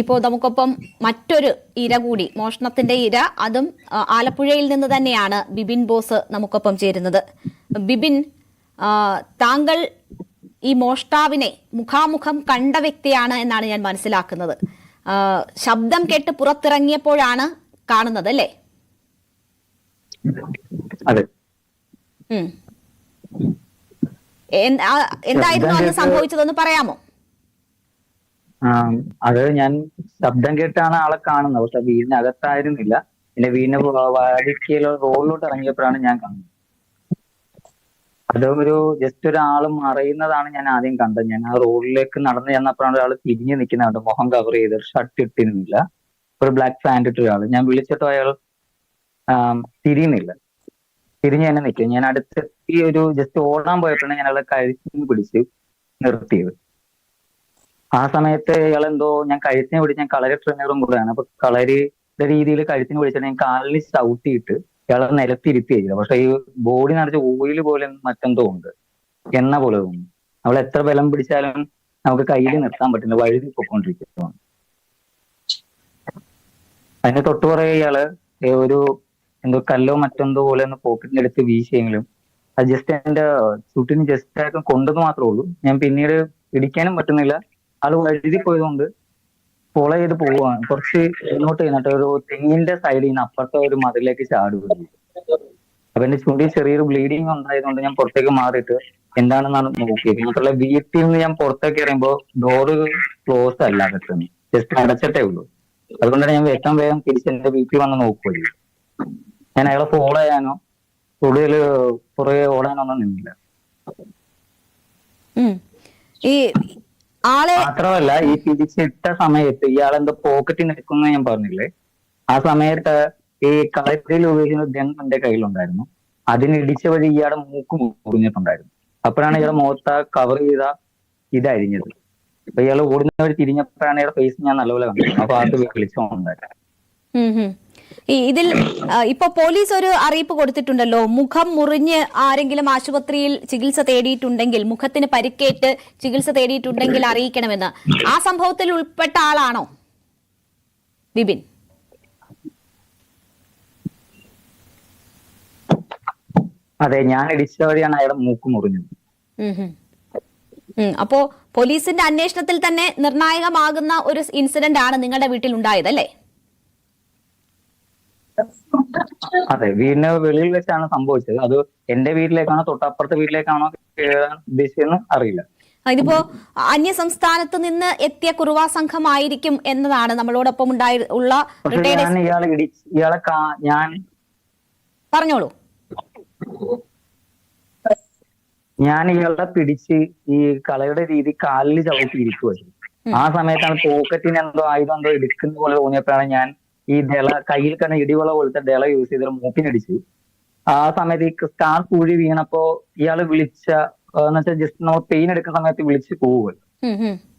ഇപ്പോൾ നമുക്കൊപ്പം മറ്റൊരു ഇര കൂടി മോഷണത്തിന്റെ ഇര അതും ആലപ്പുഴയിൽ നിന്ന് തന്നെയാണ് ബിബിൻ ബോസ് നമുക്കൊപ്പം ചേരുന്നത്. ബിബിൻ താങ്കൾ ഈ മോഷ്ടാവിനെ മുഖാമുഖം കണ്ട വ്യക്തിയാണ് എന്നാണ് ഞാൻ മനസ്സിലാക്കുന്നത്. ശബ്ദം കേട്ട് പുറത്തിറങ്ങിയപ്പോഴാണ് കാണുന്നത് അല്ലേ? അതെ. എന്തായിരുന്നു അന്ന് സംഭവിച്ചതെന്ന് പറയാമോ? അത് ഞാൻ ശബ്ദം കേട്ടാണ് ആളെ കാണുന്നത്. പക്ഷെ വീടിനകത്തായിരുന്നില്ല. പിന്നെ വീടിന് വാടിക്കയിലോ റോഡിലോട്ട് ഇറങ്ങിയപ്പോഴാണ് ഞാൻ കാണുന്നത് അത് ഒരു ജസ്റ്റ് ഒരാൾ മറയുന്നതാണ് ഞാൻ ആദ്യം കണ്ടത്. ഞാൻ ആ റോഡിലേക്ക് നടന്നു ചെന്നപ്പോഴാണ് ഒരാൾ തിരിഞ്ഞു നിൽക്കുന്നുണ്ട് മുഖം കവർ ചെയ്ത് ഷർട്ട് ഇട്ടിരുന്നില്ല. ഒരു ബ്ലാക്ക് പാന്റ് ഇട്ട ഒരാൾ ഞാൻ വിളിച്ചിട്ടോ അയാൾ തിരിയുന്നില്ല. തിരിഞ്ഞ് തന്നെ നിൽക്കും ഞാൻ ഈ ഒരു ജസ്റ്റ് ഓടാൻ പോയപ്പോഴാണ് ഞാൻ അയാളെ കഴിച്ചു പിടിച്ച് നിർത്തിയത്. ആ സമയത്ത് ഇയാൾ എന്തോ ഞാൻ കഴുത്തിനെ പിടിച്ച് ഞാൻ കളരി ട്രെയിനറും കൂടെയാണ്. അപ്പൊ കളരിയുടെ രീതിയിൽ കഴുത്തിന് പിടിച്ചിട്ട് ഞാൻ കാലിൽ ചവിട്ടിയിട്ട് ഇയാളെ നിലത്തിരുത്തി ചെയ്തത് പക്ഷെ ഈ ബോഡി നിറച്ച് ഓയിൽ പോലെ മറ്റെന്തോ ഉണ്ട്. എണ്ണ പോലെ തോന്നുന്നു. അവൾ എത്ര ബലം പിടിച്ചാലും നമുക്ക് കയ്യിൽ നിർത്താൻ പറ്റില്ല. വഴുതി പൊക്കോണ്ടിരിക്കുന്നു അതിന് തൊട്ടു പുറകെ ഇയാൾ ഒരു എന്തോ കല്ലോ മറ്റെന്തോ പോലെ ഒന്ന് പോക്കറ്റിന്റെ എടുത്ത് വീശിയെങ്കിലും അത് ജസ്റ്റ് എന്റെ ചുട്ടിന് ജസ്റ്റ് ആയിട്ട് കൊണ്ടെന്ന് മാത്രമേ ഉള്ളൂ. ഞാൻ പിന്നീട് പിടിക്കാനും പറ്റുന്നില്ല. ആൾ വഴുതി പോയതുകൊണ്ട് ഫോളോ ചെയ്ത് പോവാണ്. കുറച്ച് മുന്നോട്ട് ചെയ്യുന്നിട്ട് ഒരു തെങ്ങിന്റെ സൈഡിൽ നിന്ന് അപ്പുറത്തെ ഒരു മതിലേക്ക് ചാടുകയും അപ്പൊ എന്റെ ചുണ്ടി ചെറിയൊരു ബ്ലീഡിങ് ഉണ്ടായതുകൊണ്ട് ഞാൻ പുറത്തേക്ക് മാറിയിട്ട് എന്താണെന്നാണ് നോക്കിയത് മാത്രമല്ല വീട്ടിൽ നിന്ന് ഞാൻ പുറത്തേക്ക് ഇറങ്ങുമ്പോൾ ഡോറ് ക്ലോസ് അല്ല കിട്ടുന്നത് ജസ്റ്റ് അടച്ചിട്ടേ ഉള്ളൂ. അതുകൊണ്ടാണ് ഞാൻ ഏറ്റവും വേഗം തിരിച്ച് എന്റെ വീട്ടിൽ വന്ന് നോക്കുകയും ഞാൻ അയാളെ ഫോളോ ചെയ്യാനോ കൂടുതൽ പുറകെ ഓടാനോ ഒന്നും നിന്നില്ല. ഈ ആളെ മാത്രമല്ല ഈ പിടിച്ചിട്ട സമയത്ത് ഇയാൾ എന്തോ പോക്കറ്റിൽ നിൽക്കുന്ന ഞാൻ പറഞ്ഞില്ലേ? ആ സമയത്ത് ഈ കളത്തിൽ ഉപയോഗിക്കുന്ന ഗൺ എന്റെ കയ്യിലുണ്ടായിരുന്നു. അതിനിടിച്ച വഴി ഇയാളുടെ മൂക്ക് മുറിഞ്ഞിട്ടുണ്ടായിരുന്നു. അപ്പോഴാണ് ഇയാളെ മുഖത്ത് കവർ ചെയ്ത ഇതരിഞ്ഞത് അപ്പൊ ഇയാൾ ഓടുന്ന വഴി തിരിഞ്ഞപ്പോഴാണ് ഇയാളുടെ ഫേസ് ഞാൻ നല്ലപോലെ കണ്ടത്. അപ്പൊ അത് വിളിച്ചോണ്ടായിരുന്നു. ഈ ഇതിൽ ഇപ്പൊ പോലീസ് ഒരു അറിയിപ്പ് കൊടുത്തിട്ടുണ്ടല്ലോ. മുഖം മുറിഞ്ഞ് ആരെങ്കിലും ആശുപത്രിയിൽ ചികിത്സ തേടിയിട്ടുണ്ടെങ്കിൽ മുഖത്തിന് പരിക്കേറ്റ് ചികിത്സ തേടിയിട്ടുണ്ടെങ്കിൽ അറിയിക്കണമെന്ന്. ആ സംഭവത്തിൽ ഉൾപ്പെട്ട ആളാണോ? ബിബിൻ അതെ ഞാൻ ഇടിച്ച വഴിയാണ് അയാളുടെ മൂക്ക് മുറിഞ്ഞത്. അപ്പോ പോലീസിന്റെ അന്വേഷണത്തിൽ തന്നെ നിർണായകമാകുന്ന ഒരു ഇൻസിഡന്റ് ആണ് നിങ്ങളുടെ വീട്ടിൽ ഉണ്ടായത് അല്ലേ അതെ വീടിന് വെളിയിൽ വെച്ചാണ് സംഭവിച്ചത്. അത് എന്റെ വീട്ടിലേക്കാണോ തൊട്ടപ്പുറത്തെ വീട്ടിലേക്കാണോ ഉദ്ദേശിച്ചതെന്ന് അറിയില്ല. ഇതിപ്പോ അന്യ സംസ്ഥാനത്ത് നിന്ന് എത്തിയ കുറുവാ സംഘമായിരിക്കും എന്നതാണ് നമ്മളോടൊപ്പം ഉണ്ടായി ഉള്ള ഇയാളെ ഞാൻ പറഞ്ഞോളൂ. ഞാൻ ഇയാളെ പിടിച്ച് ഈ കളയുടെ രീതി കാലിൽ ചവിട്ടി ഇരിക്കുവായിരുന്നു ആ സമയത്താണ് പോക്കറ്റിന് എന്തോ ആയുധം എന്തോ എടുക്കുന്ന പോലെ തോന്നിയപ്പോഴാണ് ഞാൻ ഈ ദള കയ്യിൽ കണ്ട ഇടിവള പോലത്തെ ദള യൂസ് ചെയ്ത് മൂക്കിനടിച്ചു. ആ സമയത്ത് ഈ കാർ കുഴി വീണപ്പോ ഇയാൾ വിളിച്ച എന്ന് വെച്ചാൽ ജസ്റ്റ് നമ്മൾ പെയിൻ എടുക്കുന്ന സമയത്ത് വിളിച്ച് പോവുമല്ലോ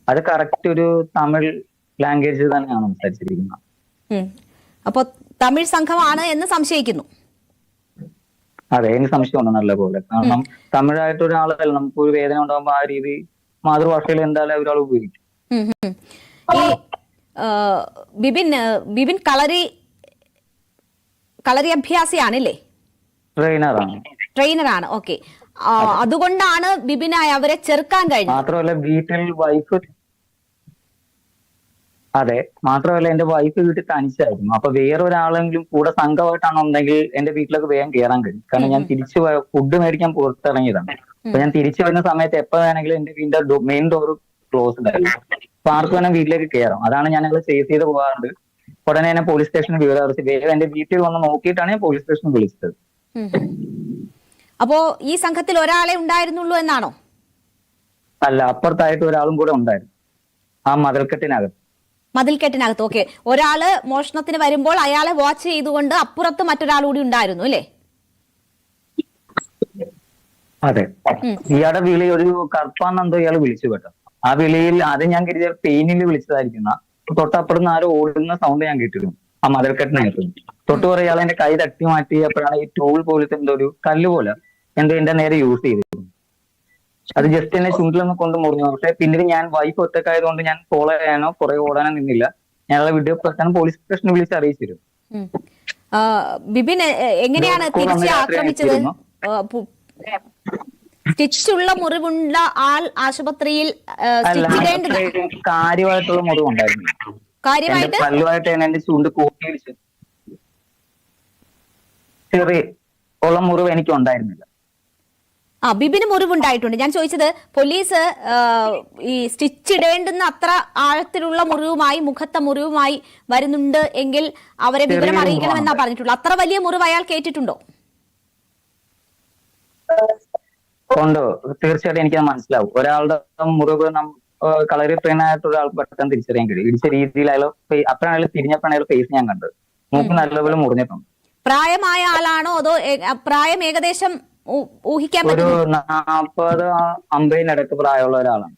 അത് കറക്റ്റ് ഒരു തമിഴ് ലാംഗ്വേജ് തന്നെയാണ് സംസാരിച്ചിരിക്കുന്നത്. അപ്പൊ തമിഴ് സംഘമാണ് എന്ന് സംശയിക്കുന്നു. അതെ എനിക്ക് സംശയമുണ്ട് നല്ല പോലെ. കാരണം തമിഴായിട്ട് ഒരാളല്ല നമുക്ക് ഒരു വേദന ഉണ്ടാകുമ്പോൾ ആ രീതി മാതൃഭാഷയിൽ എന്തായാലും ഒരാൾ ഉപയോഗിക്കും. ബിബിൻ ബിബിൻ കളരി കളരി അഭ്യാസിയാണല്ലേ ട്രെയിനറാണ്. ട്രെയിനറാണ് ഓക്കെ. അതുകൊണ്ടാണ് ബിബിനായി അവരെ ചെറുക്കാൻ കഴിഞ്ഞത്. മാത്രമല്ല വീട്ടിൽ വൈഫ് അതെ മാത്രമല്ല എന്റെ വൈഫ് വീട്ടിൽ തനിച്ചായിരുന്നു. അപ്പൊ വേറൊരാളെങ്കിലും കൂടെ സംഘമായിട്ടാണെന്നുണ്ടെങ്കിൽ എന്റെ വീട്ടിലൊക്കെ വേഗം കയറാൻ കഴിയും. കാരണം ഞാൻ തിരിച്ചു ഫുഡ് മേടിക്കാൻ പുറത്തിറങ്ങിയതാണ്. അപ്പൊ ഞാൻ തിരിച്ചു വരുന്ന സമയത്ത് എപ്പോ വേണമെങ്കിലും എന്റെ വീടിന്റെ മെയിൻ ഡോർ ക്ലോസ്ഡ് ആയിരുന്നു അപ്പൊ ആർക്ക് വേണം വീട്ടിലേക്ക് കയറാം അതാണ് ഞാൻ ഞങ്ങൾ സേഫ് ചെയ്ത് പോകാറുണ്ട്. ഉടനെ തന്നെ പോലീസ് സ്റ്റേഷനിൽ വിവരം അറിയിച്ചു വേഗം എന്റെ വീട്ടിൽ വന്ന് നോക്കിയിട്ടാണ് ഞാൻ പോലീസ് സ്റ്റേഷനിൽ വിളിച്ചത്. അപ്പോ ഈ സംഘത്തിൽ ഒരാളെ ഉണ്ടായിരുന്നുള്ളൂ എന്നാണോ? അല്ല അപ്പുറത്തായിട്ട് ഒരാളും കൂടെ ഉണ്ടായിരുന്നു. ആ മതിൽക്കെട്ടിനകത്ത്. മതിൽക്കെട്ടിനകത്ത്. ഓക്കെ. ഒരാൾ മോഷണത്തിന് വരുമ്പോൾ അയാളെ വാച്ച് ചെയ്തുകൊണ്ട് അപ്പുറത്ത് മറ്റൊരാൾ കൂടി ഉണ്ടായിരുന്നു അല്ലേ? അതെ. ഇയാളുടെ വിളി ഒരു കറുപ്പാന്നെന്തോ ഇയാൾ വിളിച്ചു കേട്ടോ. ആ വിളിയിൽ ആദ്യം ഞാൻ കരുതിയ പെയിനിൽ വിളിച്ചതായിരിക്കുന്ന തൊട്ടപ്പുറത്ത് ആരോ ഓടുന്ന സൗണ്ട് ഞാൻ കേട്ടിരുന്നു. ആ മതിൽക്കെട്ടിനകത്ത് തൊട്ട് കുറെ ഇയാൾ എന്റെ കൈ തട്ടി മാറ്റി അപ്പോഴാണ് ഈ ടൂൾ പോലത്തെ എന്തോ ഒരു കല്ല് പോലെ എന്തോ എന്റെ നേരെ യൂസ് ചെയ്തിരുന്നു അത് ജസ്റ്റ് എന്നെ ചുണ്ടിലൊന്ന് കൊണ്ട് മുറിഞ്ഞു. പക്ഷെ പിന്നീട് ഞാൻ വൈഫ് ഒറ്റക്കായതുകൊണ്ട് ഞാൻ ഫോളോ ചെയ്യാനോ കുറെ ഓടാനോ നിന്നില്ല. ഞങ്ങളെ വീഡിയോ പ്രശ്നം പോലീസ് സ്റ്റേഷനിൽ വിളിച്ച് അറിയിച്ചിരുന്നു. ബിബിൻ എങ്ങനെയാണ് തിരിച്ച് ആക്രമിച്ചത്? സ്റ്റിച്ചുള്ള മുറിവുള്ള ആൾ ആശുപത്രിയിൽ കാര്യമായിട്ടുള്ള മുറിവുണ്ടായിരുന്നു. കാര്യമായിട്ട്? പല്ലുമായിട്ട് എന്റെ ചൂണ്ട് കൂട്ടിയിടിച്ച് ചെറിയ ഉള്ള മുറിവ് എനിക്ക് ഉണ്ടായിരുന്നില്ല ആ ബിബിന് മുറിവുണ്ടായിട്ടുണ്ട്. ഞാൻ ചോദിച്ചത് പോലീസ് ഈ സ്റ്റിച്ച് ഇടേണ്ടുന്ന അത്ര ആഴത്തിലുള്ള മുറിവുമായി മുഖത്തെ മുറിവുമായി വരുന്നുണ്ട് എങ്കിൽ അവരെ വിവരം അറിയിക്കണം അറിയിക്കണമെന്നാ പറഞ്ഞിട്ടുള്ളൂ. അത്ര വലിയ മുറിവ് അയാൾ കേട്ടിട്ടുണ്ടോ? ഉണ്ടോ? തീർച്ചയായിട്ടും എനിക്ക് മനസ്സിലാവും. ഒരാളുടെ മുറിവ് കളറി പെയിനായിട്ട് ഒരാൾ പെട്ടെന്ന് തിരിച്ചറിയാൻ കഴിയും. ഇടിച്ച രീതിയിൽ അയാൾ അപ്പോഴാണ് അയാൾ തിരിഞ്ഞപ്പോഴാണ് അയാൾ ഫേസ് ഞാൻ കണ്ടത് മൂക്ക് നല്ലപോലെ മുറിഞ്ഞിട്ടുണ്ട്. പ്രായമായ ആളാണോ അതോ പ്രായം ഏകദേശം ഊഹിക്കാൻ ഒരു നാപ്പത് അമ്പതിനടുത്ത് പ്രായമുള്ള ഒരാളാണ്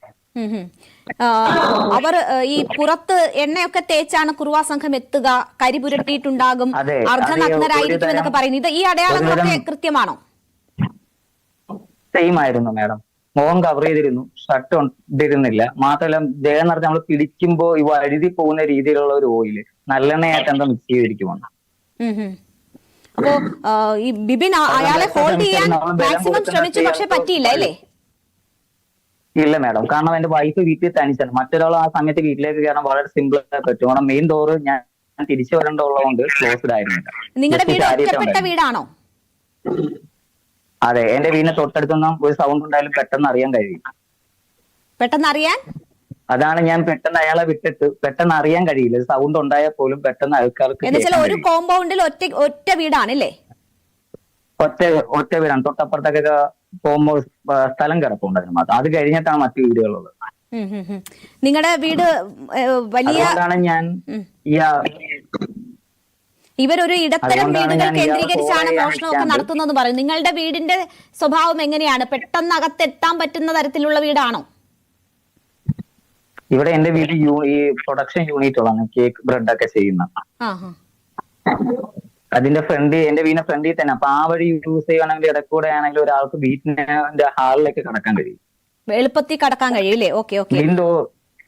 അവർ ഈ പുറത്ത് എണ്ണയൊക്കെ തേച്ചാണ് കുറുവാ സംഘം എത്തുക കരി പുരട്ടിയിട്ടുണ്ടാകും അർദ്ധനഗ്നരായിരിക്കും എന്നൊക്കെ പറയുന്നത് ഈ അടയാളങ്ങളൊക്കെ കൃത്യമാണോ? സെയിം ആയിരുന്നു മാഡം മുഖം കവർ ചെയ്തിരുന്നു. ഷർട്ട് ഇട്ടിരുന്നില്ല മാത്രമല്ല ദേഹം നിറഞ്ഞ നമ്മൾ പിടിക്കുമ്പോ ഈ വഴുതി പോകുന്ന രീതിയിലുള്ള ഒരു ഓയിൽ നല്ലെണ്ണയായിട്ട് എന്താ മിക്സ് ഉം. അപ്പോ ഈ ബിബിൻ ആ- അയാളെ ഹോൾഡ് ചെയ്യാൻ മാക്സിമം ശ്രമിച്ചു പക്ഷെ പറ്റിയില്ല അല്ലേ? ഇല്ല മാഡം കാരണം എന്റെ വൈഫ് വീട്ടിൽ തനിച്ചാണ്. മറ്റൊരാൾ ആ സമയത്ത് വീട്ടിലേക്ക് കയറാൻ വളരെ സിമ്പിൾ ആയിട്ട് പറ്റും. കാരണം മെയിൻ ഡോറ് ഞാൻ തിരിച്ചു വരേണ്ടതുള്ളതുകൊണ്ട് ക്ലോസ്ഡ് ആയിരുന്നില്ല. നിങ്ങളുടെ വീട് ഒറ്റപ്പെട്ട വീടാണോ? അതെ എന്റെ വീടിന് തൊട്ടടുത്തൊന്നും ഒരു സൗണ്ട് ഉണ്ടായാലും പെട്ടെന്ന് അറിയാൻ കഴിയും. പെട്ടെന്ന് അറിയാൻ അതാണ് ഞാൻ പെട്ടെന്ന് അയാളെ വിട്ടിട്ട് പെട്ടെന്ന് അറിയാൻ കഴിയില്ല. സൗണ്ട് ഉണ്ടായാൽ പോലും പെട്ടെന്ന് ആൾക്കാർക്ക് ഒരു കോമ്പൗണ്ടിൽ ഒറ്റ ഒറ്റ വീടാണല്ലേ? ഒറ്റ ഒറ്റ വീടാണ്. തൊട്ടപ്പുറത്തൊക്കെ പോകുമ്പോൾ സ്ഥലം കിടപ്പുണ്ടായിരുന്നു മാത്രം. അത് കഴിഞ്ഞിട്ടാണ് മറ്റു വീടുകളുള്ളത്. നിങ്ങളുടെ വീട് വലിയ ഞാൻ. ഈ ഇവരൊരു ഇടത്തരം വീടുകൾ കേന്ദ്രീകരിച്ചാണ് മോഷണമൊക്കെ നിൽക്കാണ്ട്. നടത്തുന്നത് പറയും നിങ്ങളുടെ വീടിന്റെ സ്വഭാവം എങ്ങനെയാണ്? പെട്ടെന്ന് അകത്തെത്താൻ പറ്റുന്ന തരത്തിലുള്ള വീടാണോ? ഇവിടെ എന്റെ വീട് ഈ പ്രൊഡക്ഷൻ യൂണിറ്റുകളാണ് കേക്ക് ബ്രെഡ് ഒക്കെ ചെയ്യുന്ന. അതിന്റെ ഫ്രണ്ട് എന്റെ വീടിന്റെ ഫ്രണ്ടിൽ തന്നെ. അപ്പൊ ആ വഴി യൂസ് ചെയ്യുകയാണെങ്കിൽ ഇടക്കൂടെ ആണെങ്കിൽ ഒരാൾക്ക് വീട്ടിന്റെ ഹാളിലേക്ക് കടക്കാൻ കഴിയും. എളുപ്പത്തിൽ കടക്കാൻ കഴിയില്ലേ ഓക്കെ ഓക്കെ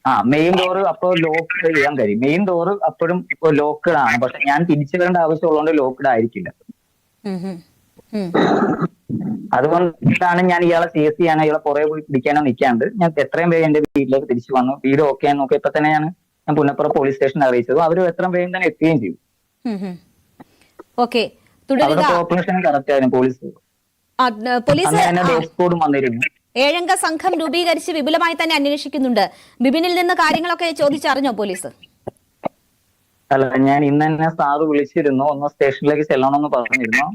ആ മെയിൻ ഡോർ അപ്പോൾ ലോക്ക് ചെയ്യാൻ കഴിയും. മെയിൻ ഡോർ അപ്പോഴും ലോക്ക്ഡ് ആണ്. പക്ഷെ ഞാൻ തിരിച്ചു വരേണ്ട ആവശ്യമുള്ളതുകൊണ്ട് ലോക്ക്ഡ് ആയിരിക്കില്ല. അതുകൊണ്ടാണ് ഞാൻ ഇയാളെ സേസ് ചെയ്യാനോ ഇയാളെ പുറകെ പോയി പിടിക്കാനോ നിൽക്കാണ്ട്. ഞാൻ എത്രയും വേഗം എന്റെ വീട്ടിലേക്ക് തിരിച്ചു വന്നു. വീട് ഓക്കെ ആണെന്ന് നോക്കിയപ്പോ തന്നെയാണ് ഞാൻ പുന്നപ്പുറ പോലീസ് സ്റ്റേഷനിൽ അറിയിച്ചത്. അവർ എത്രയും വേഗം തന്നെ എത്തുകയും ചെയ്തു. ഓക്കെ അവിടെ തുടരുക. കോർപ്പറേഷൻ കറക്റ്റ് ആയിരുന്നു പോലീസ് പോലീസ് കോഡും വന്നിരുന്നു. ഏഴംഗ സംഘം രൂപീകരിച്ച് വിപുലമായി തന്നെ അന്വേഷിക്കുന്നുണ്ട്. ബിബിനിൽ നിന്ന് കാര്യങ്ങളൊക്കെ ചോദിച്ചറിഞ്ഞോ പോലീസ്? അല്ല ഞാൻ ഇന്ന് തന്നെ സാറ് വിളിച്ചിരുന്നു. ഒന്ന് സ്റ്റേഷനിലേക്ക് ചെല്ലണമെന്ന് പറഞ്ഞിരുന്നു.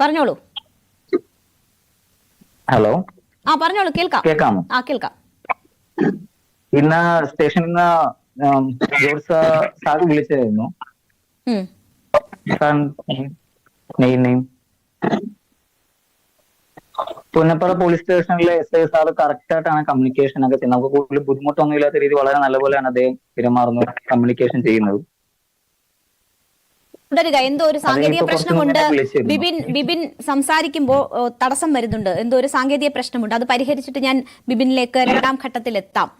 പറഞ്ഞോളൂ. ഹലോ? ആ പറഞ്ഞോളൂ കേൾക്കാം. കേൾക്കാമോ? ആ കേൾക്കാം. ഇന്ന് സ്റ്റേഷനിൽ നിന്ന് ജോർജ് വിളിച്ചായിരുന്നു. Sir name name. Punnapra police സ്റ്റേഷനിലെ എസ് ഐ സാറ് കറക്റ്റ് ആയിട്ടാണ് കമ്മ്യൂണിക്കേഷൻ ഒക്കെ ചെയ്യുന്നത്. നമുക്ക് കൂടുതൽ ബുദ്ധിമുട്ടൊന്നും ഇല്ലാത്ത രീതി വളരെ നല്ലപോലെയാണ് അദ്ദേഹം പെരുമാറുന്നത് കമ്മ്യൂണിക്കേഷൻ ചെയ്യുന്നത്. തുടരുക എന്തോ ഒരു സാങ്കേതിക പ്രശ്നമുണ്ട്. ബിബിൻ ബിബിൻ സംസാരിക്കുമ്പോൾ തടസ്സം വരുന്നുണ്ട്. എന്തോ ഒരു സാങ്കേതിക പ്രശ്നമുണ്ട്. അത് പരിഹരിച്ചിട്ട് ഞാൻ ബിബിനിലേക്ക് രണ്ടാം ഘട്ടത്തിൽ എത്താം